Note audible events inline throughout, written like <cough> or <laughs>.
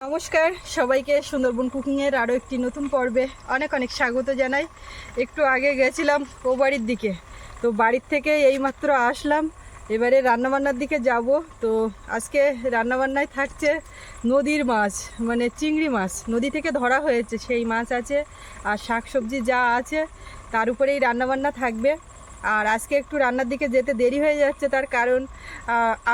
নমস্কার, সবাইকে সুন্দরবন কুকিংয়ের আরও একটি নতুন পর্বে অনেক অনেক স্বাগত জানাই। একটু আগে গেছিলাম ও বাড়ির দিকে, তো বাড়ির থেকে এইমাত্র আসলাম। এবারে রান্নাবান্নার দিকে যাব, তো আজকে রান্নাবান্নায় থাকছে নদীর মাছ মানে চিংড়ি মাছ। নদী থেকে ধরা হয়েছে, সেই মাছ আছে আর শাক সবজি যা আছে, তার উপরেই রান্নাবান্না থাকবে। আর আজকে একটু রান্নার দিকে যেতে দেরি হয়ে যাচ্ছে, তার কারণ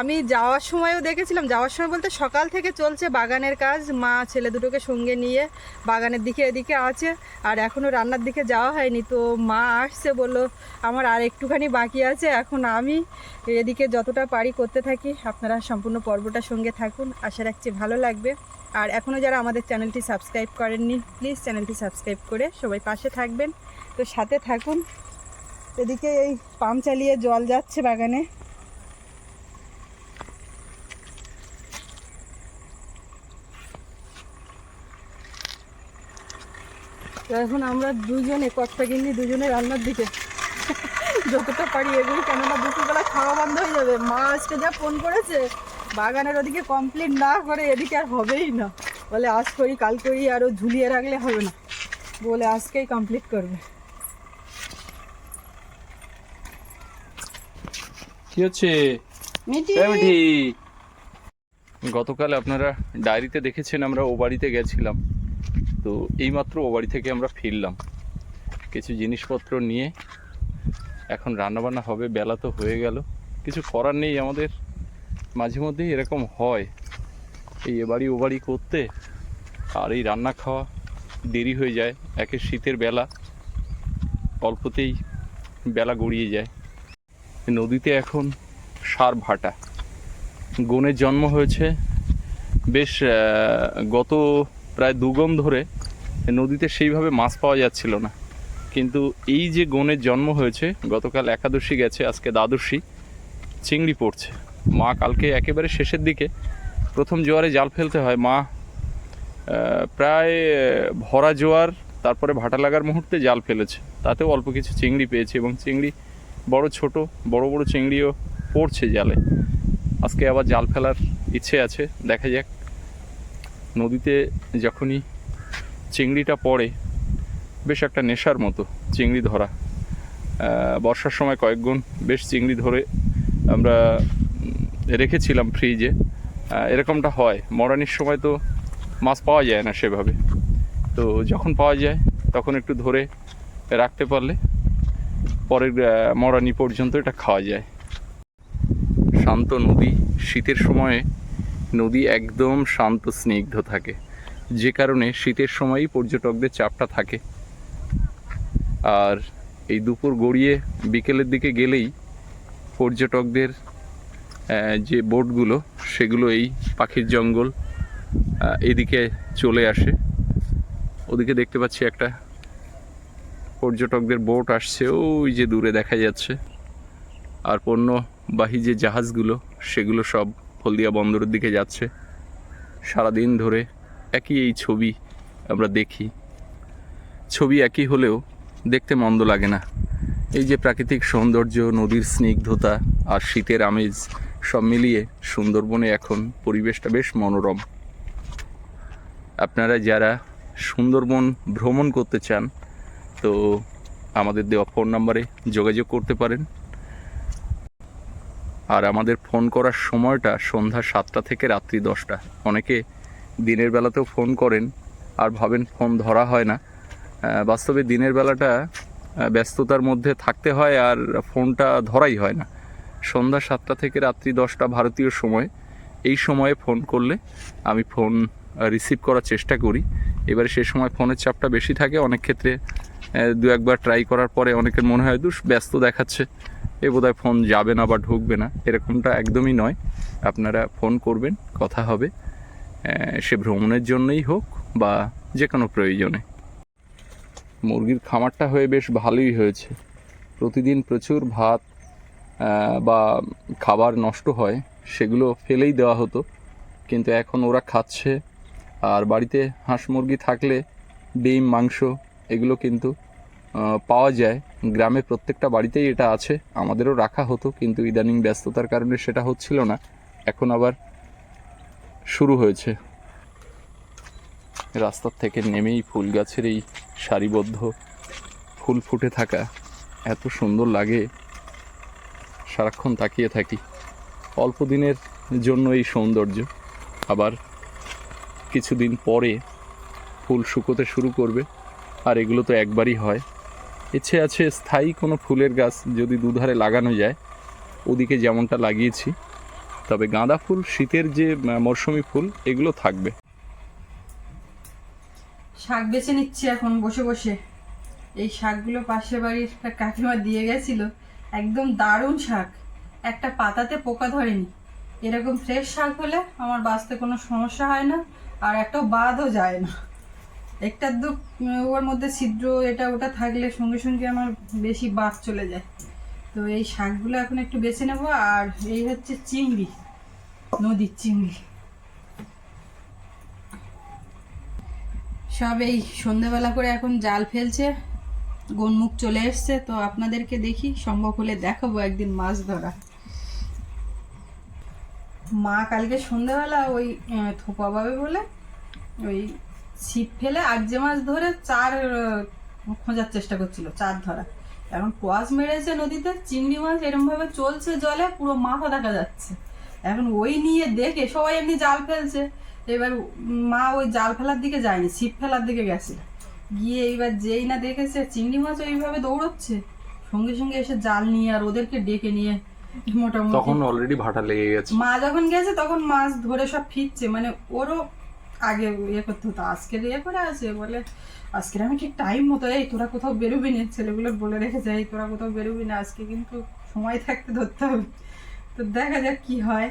আমি যাওয়ার সময়ও দেখেছিলাম, যাওয়ার সময় বলতে সকাল থেকে চলছে বাগানের কাজ, মা ছেলে দুটোকে সঙ্গে নিয়ে বাগানের দিকে এদিকে আছে, আর এখনও রান্নার দিকে যাওয়া হয়নি, তো মা আসছে বলল, আমার আর একটুখানি বাকি আছে, এখন আমি এদিকে যতটা পারি করতে থাকি, আপনারা সম্পূর্ণ পর্বটা সঙ্গে থাকুন, আশা রাখছি ভালো লাগবে, আর এখনও যারা আমাদের চ্যানেলটি সাবস্ক্রাইব করেননি, প্লিজ চ্যানেলটি সাবস্ক্রাইব করে সবাই পাশে থাকবেন, তো সাথে থাকুন এদিকে এই পাম্প চালিয়ে জল যাচ্ছে বাগানে। তো এখন আমরা দুজনে, কর্তা গিন্নি দুজনে রান্নার দিকে। যতটা পারি এগুলি কেননা দুপুরবেলা খাওয়া বন্ধ হয়ে যাবে। মা আজকে যা ফোন করেছে, বাগানের ওদিকে কমপ্লিট না করে এদিকে আর হবেই না। বলে, আজ করি, কাল করি আরও ঝুলিয়ে রাখলে হবে না। বলে, আজকেই কমপ্লিট করবে। কি হচ্ছে? মিঠি! গতকাল আপনারা ডায়েরিতে দেখেছেন আমরা ও বাড়িতে গেছিলাম। তো এইমাত্র ও বাড়ি থেকে আমরা ফিরলাম। কিছু জিনিসপত্র নিয়ে এখন রান্নাবান্না হবে বেলা তো হয়ে গেল। কিছু করার নেই আমাদের। মাঝে মধ্যেই এরকম হয়। এই এ বাড়ি ও বাড়ি করতে আর এই রান্না খাওয়া দেরি হয়ে যায়। একে শীতের বেলা অল্পতেই বেলা গড়িয়ে যায়। নদীতে এখন সার ভাটা। গনের জন্ম হয়েছে। বেশ গত প্রায় দুগম ধরে নদীতে সেইভাবে মাছ পাওয়া যাচ্ছিল না। কিন্তু এই যে গনের জন্ম হয়েছে, গতকাল একাদশী গেছে, আজকে দ্বাদশী, চিংড়ি পড়ছে। মা কালকে একেবারে শেষের দিকে প্রথম জোয়ারে জাল ফেলতে হয়। মা প্রায় ভরা জোয়ার, তারপরে ভাটা লাগার মুহূর্তে জাল ফেলেছে। তাতেও অল্প কিছু চিংড়ি পেয়েছে এবং চিংড়ি বড় ছোট, বড় বড় চিংড়িও পড়ছে জালে। আজকে আবার জাল ফেলার ইচ্ছে আছে, দেখা যাক। নদীতে যখনই চিংড়িটা পড়ে, বেশ একটা নেশার মতো চিংড়ি ধরা। বর্ষার সময় কয়েকগুণ বেশ চিংড়ি ধরে আমরা রেখেছিলাম ফ্রিজে। এরকমটা হয়। মরানির সময় তো মাছ পাওয়া যায় না সেভাবে। তো যখন পাওয়া যায়, তখন একটু ধরে রাখতে পারলে পরের মরানি পর্যন্ত এটা খাওয়া যায়। শান্ত নদী, শীতের সময়ে নদী একদম শান্ত, স্নিগ্ধ থাকে। যে কারণে শীতের সময়ই পর্যটকদের চাপটা থাকে। আর এই দুপুর গড়িয়ে বিকেলের দিকে গেলেই পর্যটকদের যে বোটগুলো, সেগুলো এই পাখির জঙ্গল এদিকে চলে আসে। ওদিকে দেখতে পাচ্ছি একটা পর্যটকদের বোট আসছে, ওই যে দূরে দেখা যাচ্ছে। আর পণ্যবাহী যে জাহাজগুলো, সেগুলো সব হলদিয়া বন্দরের দিকে যাচ্ছে। সারাদিন ধরে একই এই ছবি আমরা দেখি। ছবি একই হলেও দেখতে মন্দ লাগে না। এই যে প্রাকৃতিক সৌন্দর্য, নদীর স্নিগ্ধতা আর শীতের আমেজ, সব মিলিয়ে সুন্দরবনে এখন পরিবেশটা বেশ মনোরম। আপনারা যারা সুন্দরবন ভ্রমণ করতে চান তো আমাদের দেওয়া ফোন নাম্বারে যোগাযোগ করতে পারেন। আর আমাদের ফোন করার সময়টা সন্ধ্যা সাতটা থেকে রাত্রি দশটা। অনেকে দিনের বেলাতেও ফোন করেন আর ভাবেন ফোন ধরা হয় না। বাস্তবে দিনের বেলাটা ব্যস্ততার মধ্যে থাকতে হয় আর ফোনটা ধরাই হয় না। সন্ধ্যা সাতটা থেকে রাত্রি দশটা ভারতীয় সময়। এই সময়ে ফোন করলে আমি ফোন রিসিভ করার চেষ্টা করি। এবারে সে সময় ফোনের চাপটা বেশি থাকে। অনেক ক্ষেত্রে দু একবার ট্রাই করার পরে অনেকের মনে হয়, দুস, ব্যস্ত দেখাচ্ছে। এ বোধহয় ফোন যাবে না বা ঢুকবে না। এরকমটা একদমই নয়। আপনারা ফোন করবেন, কথা হবে। সে ভ্রমণের জন্যই হোক বা যে কোনো প্রয়োজনে। মুরগির খামারটা হয়ে বেশ ভালোই হয়েছে। প্রতিদিন প্রচুর ভাত বা খাবার নষ্ট হয়, সেগুলো ফেলেই দেওয়া হতো। কিন্তু এখন ওরা খাচ্ছে। আর বাড়িতে হাঁস মুরগি থাকলে ডিম, মাংস, এগুলো কিন্তু পাওয়া যায়। গ্রামে প্রত্যেকটা বাড়িতেই এটা আছে। আমাদেরও রাখা হতো, কিন্তু ইদানিং ব্যস্ততার কারণে সেটা হচ্ছিল না। এখন আবার শুরু হয়েছে। রাস্তার থেকে নেমেই ফুল গাছের এই সারিবদ্ধ ফুল ফুটে থাকা এত সুন্দর লাগে। সারাক্ষণ তাকিয়ে থাকি। অল্প দিনের জন্য এই সৌন্দর্য। আবার কিছুদিন পরে ফুল শুকোতে শুরু করবে। আর এগুলো তো একবারই হয়। ইচ্ছে আছে স্থায়ী কোনো ফুলের গাছ যদি দুধারে লাগানো যায়, ওদিকে যেমনটা লাগিয়েছি, তবে গাঁদা ফুল, শীতের যে মরশুমি ফুল, এগুলো থাকবে। শাক বেছে নিচ্ছি এখন, বসে বসে। এই শাকগুলো পাশের বাড়ির কাকিমা দিয়ে গেছিল, একদম দারুণ শাক। একটা পাতাতে পোকা ধরেনি। এরকম ফ্রেশ শাক হলে আমার বাঁচতে কোনো সমস্যা হয় না, আর একটা বাদও যায় না। একটা দু ওর মধ্যে ছিদ্র, এটা ওটা থাকলে সঙ্গে সঙ্গে আমার বেশি বাদ চলে যায়। তো এই শাকগুলো এখন একটু বেছে নেব, আর এই হচ্ছে চিংড়ি, নদীর চিংড়ি। সব এই সন্ধ্যাবেলা করে এখন জাল ফেলছে, গনমুখ চলে এসছে, তো আপনাদেরকে দেখি, সম্ভব হলে দেখাবো একদিন মাছ ধরা। মা কালকে সন্ধ্যাবেলা ওই থোপা পাবে বলে, ওই ছিপ ফেলে আর্জে মাছ ধরে চার খোঁজার চেষ্টা করছিল চার ধরা। এখন কোয়াশ মেরেছে নদীতে চিংড়ি মাছ এরকম ভাবে চলছে জলে পুরো মাথা দেখা যাচ্ছে। এখন ওই নিয়ে দেখে সবাই এমনি জাল ফেলছে। এবার মা ওই জাল ফেলার দিকে যায়নি ছিপ ফেলার দিকে গেছে। গিয়ে এইবার যেই না দেখেছে চিংড়ি মাছ ওইভাবে দৌড়চ্ছে। সঙ্গে সঙ্গে এসে জাল নিয়ে আর ওদেরকে ডেকে নিয়ে মোটামুটি তখন অলরেডি ভাটা লেগে গেছে। মা যখন গেছে তখন মাছ ধরে সব ফিরছে। মানে ওরও আগে ইয়ে করতে হতো, আজকের ইয়ে করে আছে বলে, আজকের আমি ঠিক টাইম মতো, এই তোরা কোথাও বেরোবি না, ছেলেগুলো বলে রেখেছে, এই তোরা কোথাও বেরোবি না, আজকে কিন্তু সময় থাকতে ধরতে হবে। তো দেখা যাক কি হয়।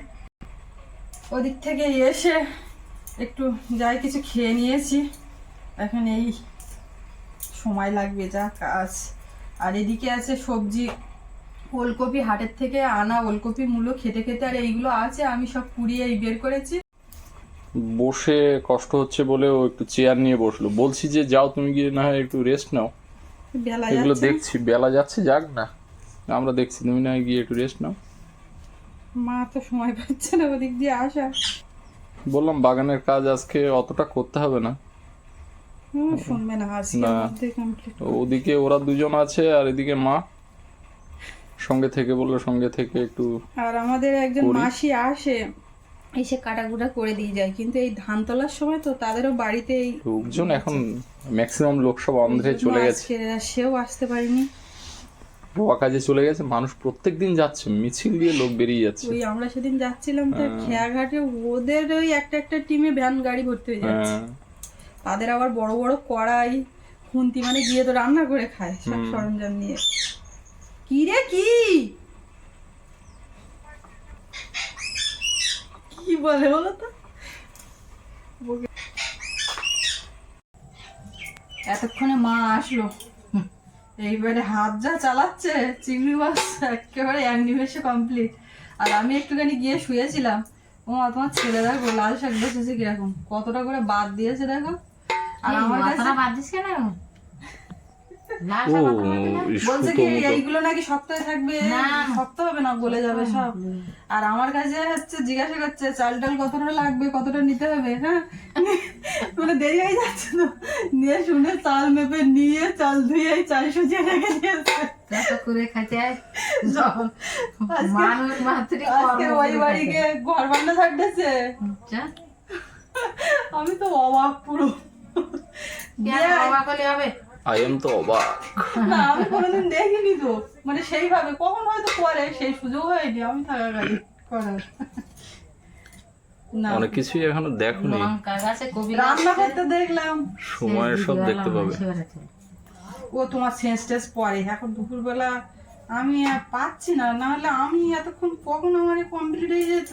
ওদিক থেকে এসে একটু যাই, কিছু খেয়ে নিয়েছি। এখন এই সময় লাগবে যা কাজ আর এদিকে আছে সবজি, ওলকপি হাটের থেকে আনা ওলকপি মূলো খেতে খেতে, আর এইগুলো আছে, আমি সব কুড়িয়ে বের করেছি। বসে কষ্ট হচ্ছে বলে ও একটু চেয়ার নিয়ে বসল। বলছি যে যাও তুমি গিয়ে না হয় একটু রেস্ট নাও। এগুলো দেখছি বেলা যাচ্ছে যাক না। আমরা দেখছি তুমি না গিয়ে একটু রেস্ট নাও। মা তো সময় পাচ্ছে না ওদিক দিয়ে আসা। বললাম বাগানের কাজ আজকে অতটা করতে হবে না। শুনবে না। ওদিকে ওরা দুজন আছে আর এদিকে মা। সঙ্গে থেকে বলল সঙ্গে থেকে একটু আর আমাদের একজন। মাসি আসে। এসে কাটাকুটা করে দিয়ে যায়। কিন্তু এই ধান তোলার সময় তো তাদেরও বাড়িতে এই লোকজন এখন ম্যাক্সিমাম লোক সব অন্ধ্রে চলে গেছে। সেও আসতে পারিনি। রোয়া কাজে চলে গেছে মানুষ প্রত্যেক দিন যাচ্ছে মিছিল দিয়ে লোক বেরিয়ে যাচ্ছে। ওই আমরা সেদিন যাচ্ছিলাম তো হ্যাঁ। খেয়াঘাটে ওদের ওই একটা একটা টিমে ভ্যান গাড়ি ভর্তি হয়ে যাচ্ছে। হ্যাঁ। তাদের আবার বড় বড় কড়াই খুন্তি মানে গিয়ে তো রান্না করে খায় সব সরঞ্জাম নিয়ে। কি রে কি? কি বলে বলো তো? এতক্ষণে মা আসলো। এইবারে হাত যা চালাচ্ছে চিংড়ি মাছ একেবারে এক নিমেষে কমপ্লিট। আর আমি একটুখানি গিয়ে শুয়েছিলাম। ও তোমার ছেলে দেখো লাল শাক বসেছে কীরকম। কতটা করে বাদ দিয়েছে দেখো। আর আমার কাছে বাদ দিস কেন? ও শাক মাথা বাদ দিস? বলছে কি এইগুলো নাকি শক্ত হয়ে থাকবে? শক্ত হবে না গলে যাবে সব। আর আমার কাছে হচ্ছে জিজ্ঞাসা করছে চাল টাল কতটা লাগবে কতটা নিতে হবে হ্যাঁ? <laughs> মানে দেরি হয়ে যাচ্ছে তো। নিয়ে শুনে চাল মেপে নিয়ে চাল ধুয়ে চাল সুজিয়ে রেখে দিয়েছে। করে। আজকে- ওই ঘর বান্না হয়। আচ্ছা, আমি তো অবাক পুরো। অবাক হলে হবে? আই এম তো অবাক না আমি কোনোদিন দেখিনি তো। মানে সেইভাবে কখন হয়তো করে সেই সুযোগ হয়নি আমি থাকাকালীন করার। অনেক কিছুই এখনও দেখোনি। রান্না করতে দেখলাম। সময়ের সব দেখতে পাবে। ও তোমার সেন্স টেন্স পরে। এখন দুপুরবেলা আমি পাচ্ছি না। না হলে আমি এতক্ষণ কখন আমার কমপ্লিট হয়ে যেত?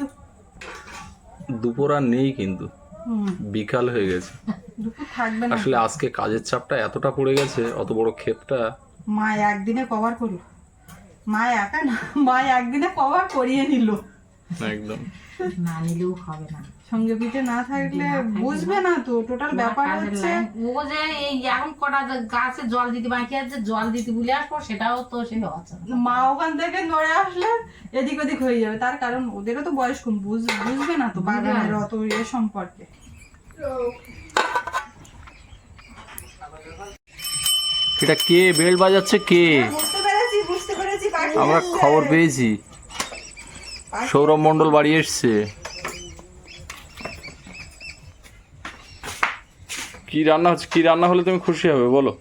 দুপুর আর নেই কিন্তু। বিকাল হয়ে গেছে। থাকবে আসলে আজকে কাজের চাপটা এতটা পড়ে গেছে অত বড় ক্ষেপটা। মা একদিনে কভার করল। মা একা না মা একদিনে কভার করিয়ে নিল। একদম। না নিলেও হবে না। সঙ্গে পিঠে না থাকলে বুঝবে না। তো টোটাল ব্যাপার হচ্ছে ও যে এই এখন কটা গাছে জল দিতে বাকি আছে জল দিতে আসব সেটাও তো সে মা ওখান থেকে নড়ে আসলে এদিক ওদিক হয়ে যাবে। তার কারণ ওদেরও তো বয়স কম বুঝবে না তো বাগানের অত ইয়ে সম্পর্কে। এটা কে? বেল বাজাচ্ছে কে? হ্যাঁ, আমরা খবর পেয়েছি। সৌরভ মন্ডল বাড়ি এসছে। কি রান্না হচ্ছে? কি রান্না হলে তুমি খুশি হবে? বলো।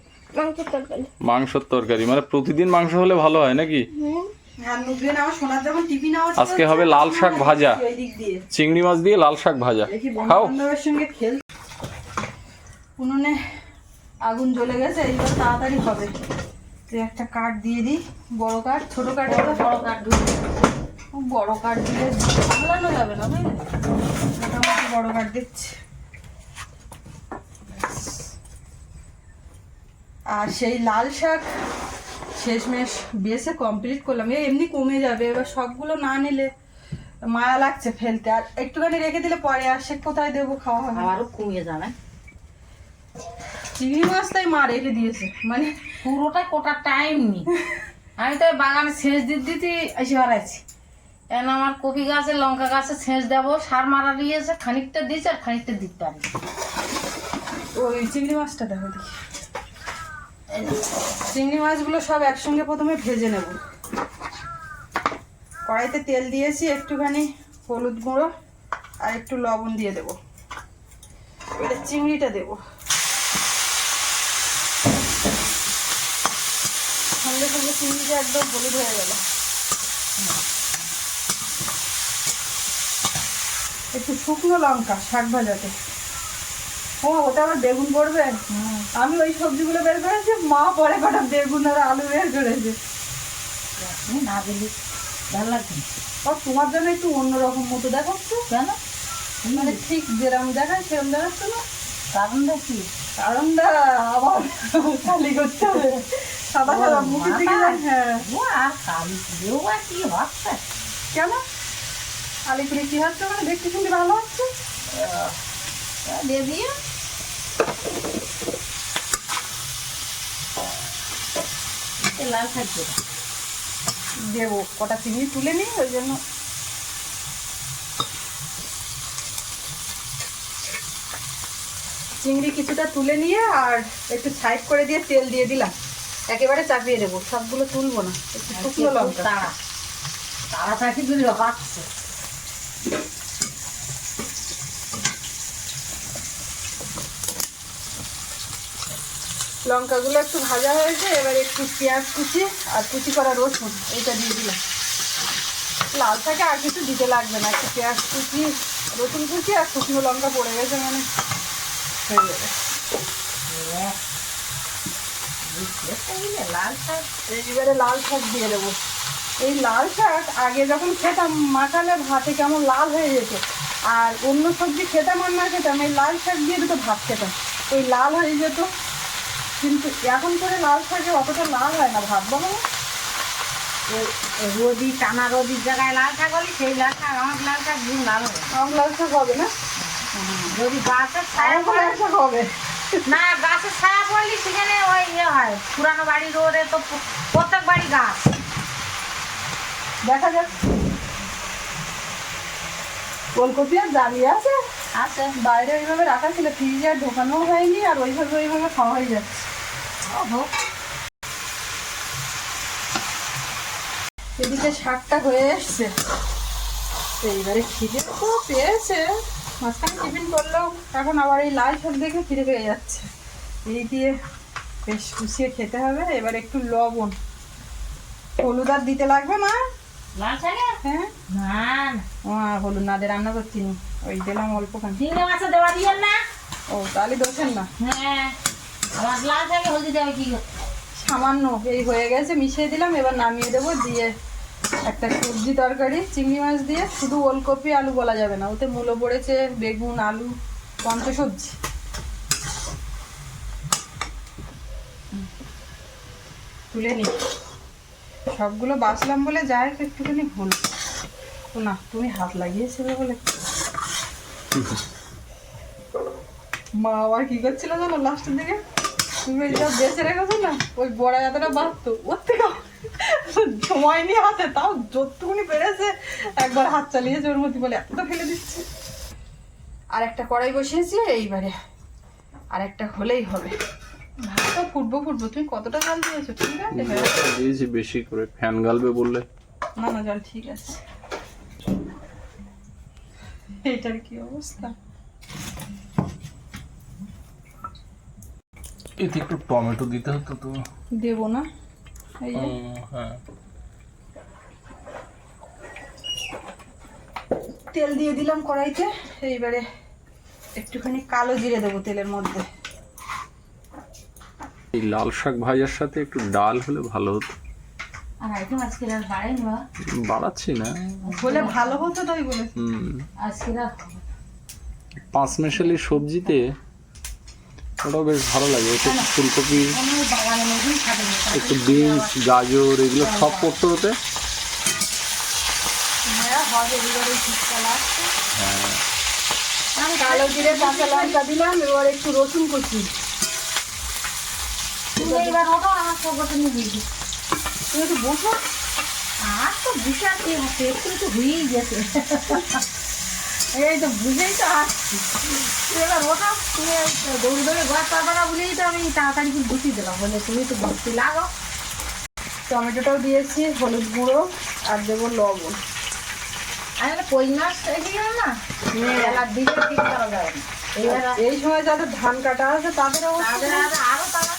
মাংসের তরকারি। মানে প্রতিদিন মাংস হলে ভালো হয় নাকি? আজকে হবে লাল শাক ভাজা। ওই দিক দিয়ে। চিংড়ি মাছ দিয়ে লাল শাক ভাজা। খাও। উনুনে আগুন জ্বলে গেছে এইবার তাড়াতাড়ি হবে। তো একটা কাঠ দিয়ে দিই বড় কাঠ ছোট কাঠ বড় বড় কাঠ। বড় কাঠ দিলে সামলানো যাবে না বুঝলে মোটামুটি বড় কাঠ দিচ্ছি। আর সেই লাল শাক শেষমেশ বেসে কমপ্লিট করলাম। এ এমনি কমে যাবে এবার সবগুলো না নিলে মায়া লাগছে ফেলতে। আর একটুখানি রেখে দিলে পরে আর সে কোথায় দেবো খাওয়া হবে আবারও কমিয়ে যাবে। চিংড়ি মাছ তাই মা রেখে দিয়েছে। মানে পুরোটা কোটা টাইম নেই। আমি তো বাগানে সেচ দিতে দিতে এসে বেড়াইছি। এখন আমার কপি গাছে লঙ্কা গাছে সেচ দেবো সার মারা দিয়েছে খানিকটা দিয়েছে আর খানিকটা দিতে পারি ওই চিংড়ি মাছটা দেখো দেখি। চিংড়ি মাছগুলো সব একসঙ্গে প্রথমে ভেজে নেব। কড়াইতে তেল দিয়েছি, একটুখানি হলুদ গুঁড়ো আর একটু লবণ দিয়ে দেবো। এবারে চিংড়িটা দেবো। সঙ্গে সঙ্গে চিংড়িটা একদম হলুদ হয়ে গেল। একটু শুকনো লঙ্কা, শাক ভাজাতে। ও ওটা আবার বেগুন পড়বে? আমি ওই সবজিগুলো বের করেছি মা পরে কটা বেগুন আর আলু বের করেছে। না দিলি ভালো লাগবে না। তোমার জন্য একটু অন্যরকম মতো দেখাচ্ছ কেন মানে ঠিক যেরকম দেখায় সেরকম দেখাচ্ছ না। কারণ দেখি কারণটা আবার খালি করতে হবে। সাদা সাদা মুখের দিকে হ্যাঁ। ও আর কালি পুজো বা কি হচ্ছে? কেন? আলিপুরে কি হচ্ছে মানে দেখতে শুনতে ভালো হচ্ছে? দিয়ে দিয়ে লাল থাকবে। দেবো কটা চিংড়ি তুলে নিই ওই জন্য। চিংড়ি কিছুটা তুলে নিয়ে আর একটু সাইড করে দিয়ে তেল দিয়ে দিলাম। একেবারে চাপিয়ে দেবো সবগুলো তুলবো না। একটু শুকনো লঙ্কা। তাড়া। তাড়াতাড়ি করে হাঁটছে লঙ্কাগুলো একটু ভাজা হয়েছে, এবার একটু পেঁয়াজ কুচি আর কুচি করা রসুন, এইটা দিয়ে দিলাম। লাল শাকে আর কিছু দিতে লাগবে না, একটু পেঁয়াজ কুচি, রসুন কুচি আর শুকনো লঙ্কা পড়ে গেছে মানে। হয়ে যাবে। লাল শাক এইবারে লাল শাক দিয়ে দেবো। এই লাল শাক আগে যখন খেতাম, মাখালে ভাতে কেমন লাল হয়ে যেত। আর অন্য সবজি খেতাম আর না খেতাম, এই লাল শাক দিয়ে দুটো ভাত খেতাম। ওই লাল হয়ে যেত কিন্তু এখন করে লাল শাকে অতটা লাল হয় না ভাববো না? রোদি টানা রোদির জায়গায় লাল শাক হলে সেই লাল শাক আমার লাল শাক দিন লাল হবে। আমার লাল শাক হবে না? যদি গাছের ছায়া পড়ে লাল শাক হবে। না গাছের ছায়া পড়লে সেখানে ওই ইয়ে হয় পুরানো বাড়ি রোডে তো প্রত্যেক বাড়ি গাছ। দেখা যাক। ফুলকপি আর দাঁড়িয়ে আছে? আছে। বাইরে ওইভাবে রাখা ছিল ফ্রিজে আর ঢোকানো হয়নি আর ওইভাবে ওইভাবে খাওয়া হয়ে যাচ্ছে। এদিকে শাকটা হয়ে এসছে। এইবারে খিদে তো পেয়েছে। মাঝখানে টিফিন করলেও এখন আবার এই লাল শাক দেখে খিদে পেয়ে যাচ্ছে। এই দিয়ে বেশ কুচিয়ে খেতে হবে। এবার একটু লবণ। হলুদ আর দিতে লাগবে না হ্যাঁ? না হলুদ না দিয়ে রান্না করছি ওই দিলাম অল্প খান ও তাহলে দোষেন না। হ্যাঁ। লাল শাকে হলদি দেওয়া কি সামান্য এই হয়ে গেছে মিশিয়ে দিলাম এবার নামিয়ে দেবো দিয়ে একটা সবজি তরকারি চিংড়ি মাছ দিয়ে শুধু ওলকপি আলু বলা যাবে না ওতে মূলো পড়েছে বেগুন আলু পঞ্চ সবজি তুলে নি। সবগুলো বাছলাম বলে যায় একটুখানি ভুল। ও না তুমি হাত লাগিয়েছিলে বলে। মা আবার কি করছিল জানো লাস্টের দিকে? তুমি যা বেঁচে রেখেছো না? ওই বড়া এতটা বাঁধতো ওর থেকে সময় নিয়ে হাতে তাও যতটুকুনি পেরেছে একবার হাত চালিয়েছে ওর মধ্যে বলে এতটা ফেলে দিচ্ছে। আর একটা কড়াই বসিয়েছি এইবারে আর একটা হলেই হবে। ভাতটা ফুটবো ফুটবো তুমি কতটা জল দিয়েছ? ঠিক আছে হ্যাঁ। দিয়েছি বেশি করে ফ্যান গালবে বললে। না না জল ঠিক আছে। এটার কি অবস্থা? এতে একটু টমেটো দিতে হতো তো। দেবো না? এই যে। হ্যাঁ। তেল দিয়ে দিলাম কড়াইতে এইবারে একটুখানি কালো জিরে দেবো তেলের মধ্যে। এই লাল শাক ভাজার সাথে একটু ডাল হলে ভালো হতো। আর আজকে আর বাড়াচ্ছি না। হলে ভালো হতো তাই বলে হুম। আজকে আর পাঁচ মেশালি সবজিতে ওটাও বেশ ভালো লাগে। একটু ফুলকপি হয় খাবে একটু বিনস গাজর এগুলো সব করতে হতে? হ্যাঁ আমি কালো জিরে কাঁচা লঙ্কা দিলাম এবার একটু রসুন কুচি। এবার ওটা আমার সবটা নিয়ে দিয়েছি তুমি একটু বসো। আর তো বিশাল একটু হয়েই গেছে। এই তো বুঝেই তো আসছি। এবার ওটা তুমি দৌড়ে দৌড়ে ঘর পাড়া বলেই তো আমি তাড়াতাড়ি করে বসিয়ে দিলাম। বলে তুমি তো বসতে লাগো। টমেটোটাও দিয়েছি হলুদ গুঁড়ো আর দেবো লবণ। আমি কই মাছ না? বেলার দিকে ঠিক করা যাবে না। এই সময় যাদের ধান কাটা আছে তাদের তাদের আরও আরও তারা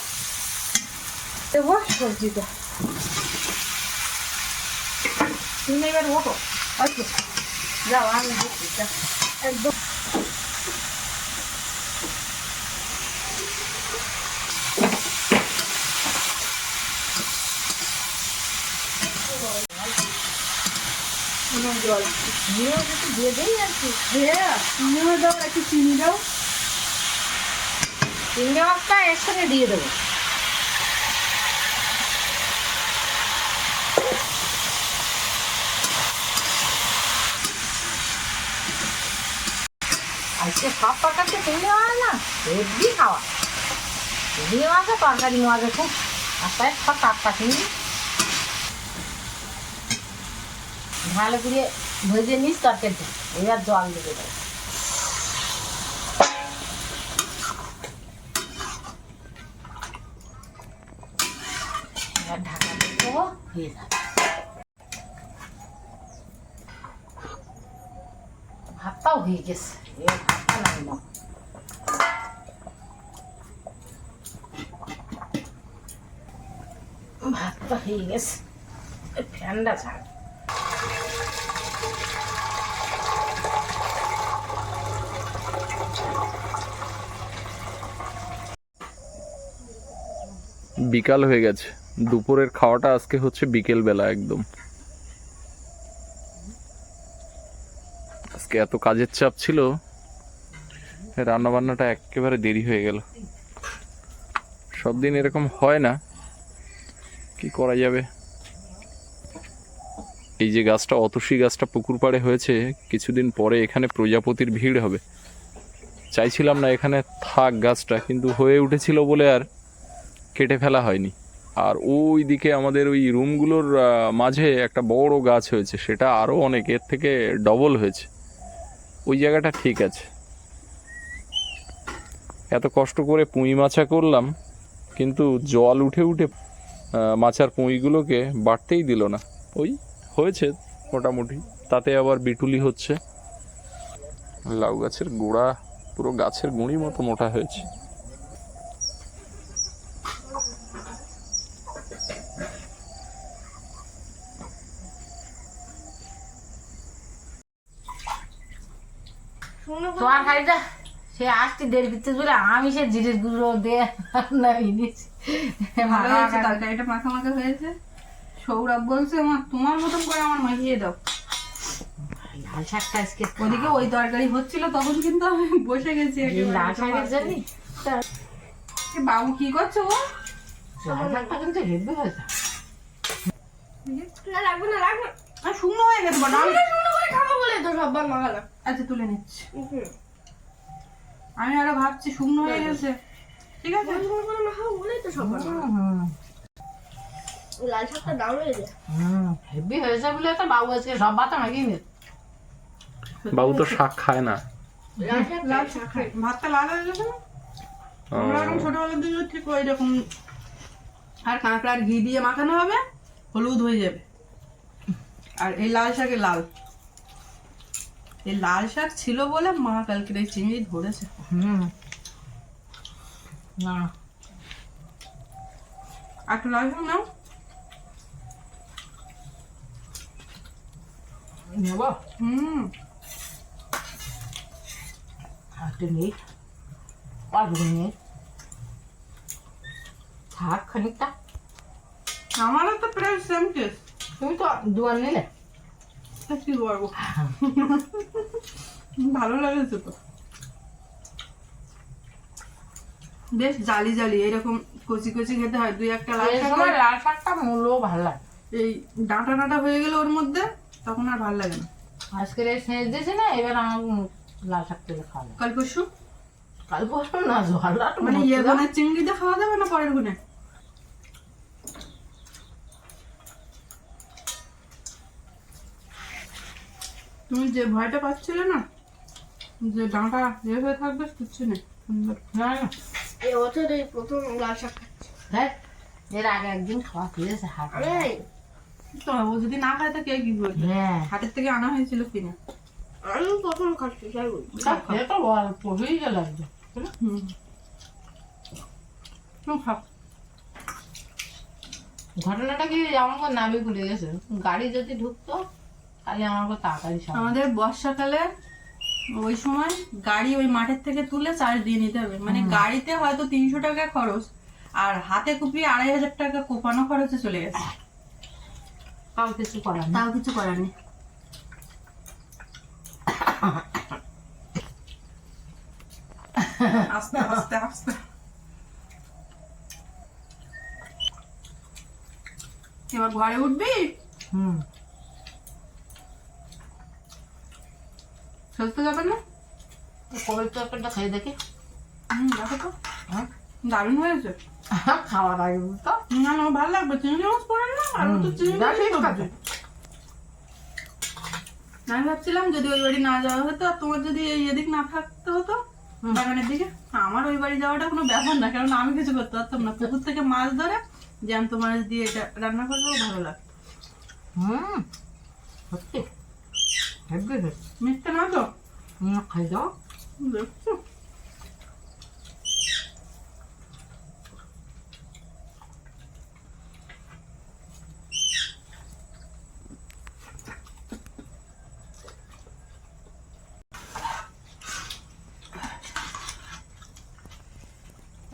দেবো সবজিটা। তুমি এবার ওঠো। আচ্ছা যাও আমি একদম। জল দিয়ে একটু দিয়ে দিই আর কি চিনিও দাও। একটু চিনি দাও চিংড়ি মাছটা একসাথে দিয়ে দেবো। আজকে সব তরকারিতে চিংড়ি মাছ না? হেভি খাওয়া। চিংড়ি মাছে তরকারি মাছে খুব। আস্তে সব টাটকা চিংড়ি। ভালো করে ভেজে নিস তরকারিটা এবার জল দিয়ে দেবো ঢাকা দিয়ে দেবো হয়ে যাবে। ভাতটাও হয়ে গেছে। ভাতটা হয়ে গেছে ফ্যানটা ছাড় বিকাল হয়ে গেছে। দুপুরের খাওয়াটা আজকে হচ্ছে বিকেল বেলা একদম। আজকে এত কাজের চাপ ছিল রান্না বান্নাটা একেবারে দেরি হয়ে গেল। সব দিন এরকম হয় না, কি করা যাবে? এই যে গাছটা, অতসী গাছটা পুকুর পাড়ে হয়েছে, কিছুদিন পরে এখানে প্রজাপতির ভিড় হবে। চাইছিলাম না এখানে থাক গাছটা, কিন্তু হয়ে উঠেছিল বলে আর কেটে ফেলা হয়নি। আর ওই দিকে আমাদের ওই রুমগুলোর মাঝে একটা বড় গাছ হয়েছে, সেটা আরও অনেক, এর থেকে ডবল হয়েছে। ওই জায়গাটা ঠিক আছে। এত কষ্ট করে পুঁই মাছা করলাম, কিন্তু জল উঠে উঠে মাছার পুঁইগুলোকে বাড়তেই দিল না। ওই হয়েছে মোটামুটি, তাতে আবার বিটুলি হচ্ছে। লাউ গাছের গোড়া পুরো গাছের গুঁড়ি মতো মোটা হয়েছে। তরকারিটা সে আসতে দেড় ভিতরে বলে আমি সে জিরের গুঁড়ো দিয়ে নামিয়ে দিয়েছি ভালো হয়েছে তরকারিটা মাখা মাখা হয়েছে। সৌরভ বলছে মা তোমার মতন করে আমার মাখিয়ে দাও। লাল শাকটা আজকে ওদিকে ওই তরকারি হচ্ছিল তখন কিন্তু আমি বসে গেছি লাল শাকের জন্য এ বাবু কি করছ ও? লাল শাকটা কিন্তু হেভি হয়েছে না লাগবে না লাগবে শুকনো হয়ে গেছে শুকনো করে খাব বলে তো সববার মাখালাম। আচ্ছা তুলে নিচ্ছি। আমি আরও ভাবছি শুকনো হয়ে গেছে। ঠিক আছে? সববার লাল শাকটা দাম হয়ে যায় হুম হেভি হয়েছে বলে তো বাবু আজকে সব ভাত নাকি বাবু তো শাক খায় না। লাল শাক লাল শাক খাই ভাতটা লাল হয়ে গেছে না? আমরা এরকম ছোটবেলার দিকে ঠিক ওই রকম আর কাঁকড়ার ঘি দিয়ে মাখানো হবে হলুদ হয়ে যাবে। আর এই লাল শাকে লাল। এই লাল শাক ছিল বলে মা কালকে এই চিংড়ি ধরেছে। হুম। না। একটু লাল শাক নাও। নেব? হুম। একটু নেই। অল্প নেই থাক খানিকটা। আমারও তো প্রায় সেম তুমি তো দুয়ার নিলে? কি করব? ভালো লাগেছে তো। বেশ জালি জালি এরকম কচি কচি খেতে হয়। দুই একটা লাল এই শাক লাল শাকটা ভালো লাগে। এই ডাঁটা ডাঁটা হয়ে গেল ওর মধ্যে তখন আর ভালো লাগে না। আজকের এই সেচ দিয়েছি না এবার আমার লাল শাক তুলে খাওয়া। কাল পরশু? কাল পরশু না জলটা মানে ইয়ে চিংড়িতে খাওয়া যাবে না পরের গুনে তুমি যে ভয়টা পাচ্ছিলে না যে ডাঁটা ইয়ে হয়ে থাকবে কিচ্ছু নেই। সুন্দর। না না এবছর এই প্রথম লাল শাক এর আগে একদিন খাওয়া খেয়েছে তো ও যদি না খায় তো কে কি করবে হ্যাঁ। হাটের থেকে আনা হয়েছিল কিনে? আমি প্রথম খাচ্ছি তাই বলি তা খেয়ে তো অল্প হয়ে গেল একদম হুম। খাও। ঘটনাটা কি আমাকে নামে ভুলে গেছে। গাড়ি যদি ঢুকতো তাহলে আমাকে তাড়াতাড়ি সামনে আমাদের বর্ষাকালে ওই সময় গাড়ি ওই মাঠের থেকে তুলে চার্জ দিয়ে নিতে হবে। মানে গাড়িতে হয়তো তিনশো টাকা খরচ আর হাতে কুপিয়ে আড়াই হাজার টাকা কোপানো খরচে চলে গেছে। তাও কিছু করার তাও কিছু করার নেই। আস্তে আস্তে আস্তে। এবার ঘরে উঠবি? হুম। খেলতে যাবেন না? দেখি। দেখো তো। হ্যাঁ? দারুণ হয়েছে। খাওয়ার আগে তো। না না ভালো লাগবে। চিংড়ি মাছ পড়েন না? আর তো চিংড়ি। আমি ভাবছিলাম যদি ওই বাড়ি না যাওয়া হতো আর তোমার যদি এই এদিক না থাকতে হতো। বাগানের দিকে আমার ওই বাড়ি যাওয়াটা কোনো ব্যাপার না কারণ আমি কিছু করতে পারতাম না। পুকুর থেকে মাছ ধরে জ্যান্ত মাছ দিয়ে এটা রান্না করলেও ভালো লাগতো। হুম সত্যি। হয়েছে মিথ্যে না তো খাই দাও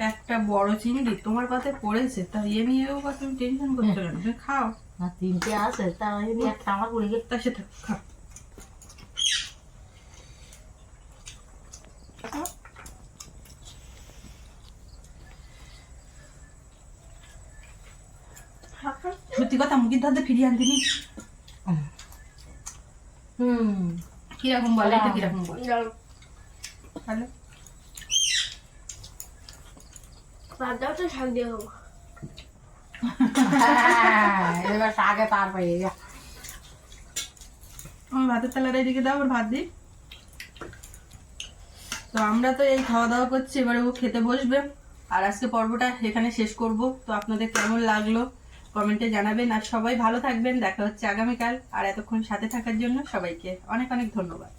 একটা বড় চিংড়ি তোমার পাতে পড়েছে, তাই এ নিয়েও বা তুমি টেনশন কেন তুমি খাও। না, তিনটে আছে তা যদি একটা আমার পড়ে গেছে খাও সত্যি কথা মুখের ধারে ফিরিয়ে আনতে নি হুম। কীরকম বলে এটা কীরকম বলে? হ্যালো ভাত দাও তো শাক দিয়ে খাব। হ্যাঁ, এবার আগে তার পাই যা। ভাতের তালাটা এদিকে দাও ওর ভাত দিই তো আমরা তো এই খাওয়া দাওয়া করছি, এবারে ও খেতে বসবে। আর আজকে পর্বটা এখানে শেষ করব। তো আপনাদের কেমন লাগল কমেন্টে জানাবেন। আর সবাই ভালো থাকবেন। দেখা হচ্ছে আগামীকাল। আর এতক্ষণ সাথে থাকার জন্য সবাইকে অনেক অনেক ধন্যবাদ।